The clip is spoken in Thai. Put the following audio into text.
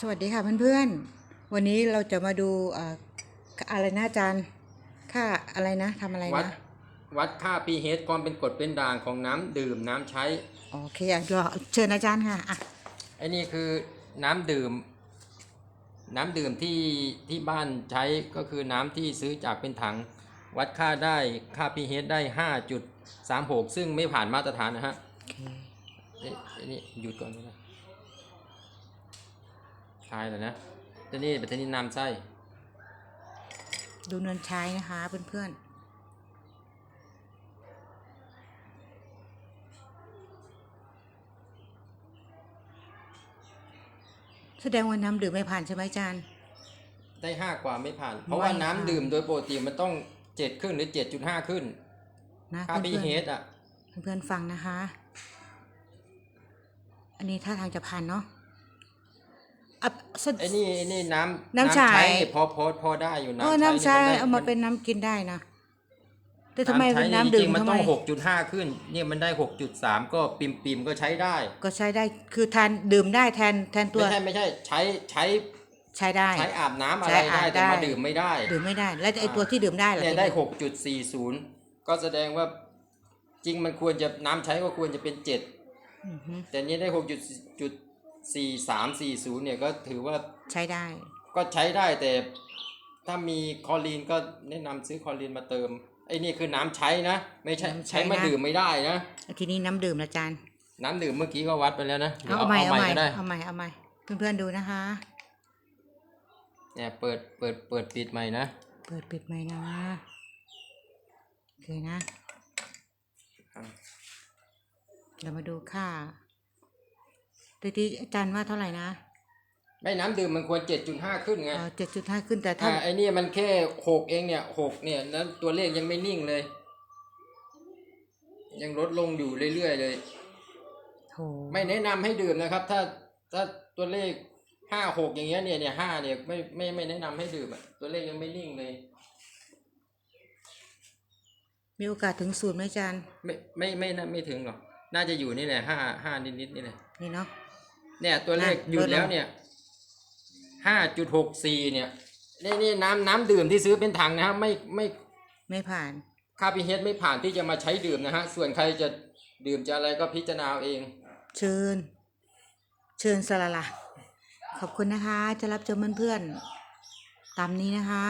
สวัสดีค่ะเพื่อนๆ วันนี้เราจะมาดูเอ่ออะไรนะอาจารย์ ค่าอะไรนะทำอะไรวัดนะวัดค่า pH ความเป็นกรดเป็นด่างของน้ำดื่มน้ำใช้ โอเคอะรอเชิญอาจารย์ค่ะอะไอ้นี่คือน้ำดื่ม น้ำดื่มที่ที่บ้านใช้ก็คือน้ำที่ซื้อจากเป็นถัง วัดค่าได้ค่า pH ได้ 5.36 ซึ่งไม่ผ่านมาตรฐานนะฮะโอเคเอ๊ะไอ้นี่หยุดก่อนก็ได้คลายแล้วนะแต่นี่เป็นนี่น้ำไส้ดูเนินใช้นะคะเพื่อนๆแสดงว่าน้ำดื่มไม่ผ่านใช่ไหมอาจารย์ได้5กว่าไม่ผ่าน เพราะว่าไม่ผ่านน้ำดื่มโดยปกติมันต้อง7ขึ้นหรือ7.5ขึ้นนะค่าเพื่อน pH อะๆเพื่อนๆฟังนะคะ อันนี้ท่าทางจะผ่านเนาะ อะสไอ้นี่ไอ้นี่น้ำน้ำชาพอพอพอได้อยู่เออน้ำน้ำใช้ชาได้เอามาเป็นน้ำกินได้นะแต่ทำไมเป็นใช้น้ำดื่จริมงๆมันทำต้ไมองหกจุดห้าขึ้น เนี่ยมันได้หกจุดสามก็ปิมปิมๆก็ใช้ได้ก็ใช้ได้คือทานดื่มได้แทนแทนตัวไม่ใช่ไม่ใช่ใช้ใช้ใช้ได้ ใช้อาบน้ำอะใช้ไรอาได้บแต่มาได้ดื่มไม่ได้ ดื่มไม่ได้ แล้วไอตัวที่ดื่มได้เหรอเนี่ยได้หกจุดสี่ศูนย์ก็แสดงว่าจริงมันควรจะน้ำใช้ก็ควรจะเป็นเจ็ดอือฮึแต่นี่ได้หกจุดจุด สี่สามสี่ศูนย์เนี่ยก็ถือว่าใช้ได้ ก็ใช้ได้แต่ถ้ามีคลอรีนก็แนะนำซื้อคลอรีนมาเติมไอ้นี่คือน้ำใช้นะ ไม่ใช่น้ำใช้ใช้มานะ ดื่มไม่ได้นะแล้วทีนี้น้ำดื่มละจานน้ำดื่มเมื่อกี้ก็วัดไปแล้วนะดี๋ยวเอาใหม่เอาใหม่ก็ได้เอาใหม่เอาใหม่เพื่อนๆดูนะคะ เนี่ยเปิดเปิดเปิดปิดใหม่นะ เปิดปิดใหม่นะโอเคนะเรามาดูค่า ตที่อาจารย์ว่าเท่าไหร่นะไม่น้ำดื่มมันควรเจ็ดจุดห้าขึ้นไงเจ็ดจุดห้าขึ้นแต่ถ้า อ่าไอ้นี่มันแค่หกเองเนี่ยหกเนี่ยนั้นตัวเลขยังไม่นิ่งเลย ยังลดลงอยู่เรื่อยๆเลย โหไม่แนะนำให้ดื่มนะครับ ถ้าถ้าตัวเลขห้าหกอย่างเงี้ยเนี่ยเนี่ยห้าเนี่ยไม่ไม่ไม่แนะนำให้ดื่มอะตัวเลขยังไม่นิ่งเลย มีโอกาสถึงศูนย์ไหมอาจารย์ ไม่ไม่ไม่น่าไม่ถึงหรอก น่าจะอยู่นี่แหละห้าห้านิดนิดๆนี่แหละ นี่เนาะ เนี่ยตัวเลขอะหยุดลดลงแล้วเนี่ยห้าจุดหกสี่เนี่ยนี่นี่น้ำน้ำดื่มที่ซื้อเป็นถังนะครับไม่ไม่ไม่ผ่านค่าพีเฮดไม่ผ่านที่จะมาใช้ดื่มนะฮะ ส่วนใครจะดื่มจะอะไรก็พิจารณาเอาเองเชิญ เชิญสละละขอบคุณนะคะ จะรับชมเพื่อนๆตามนี้นะคะ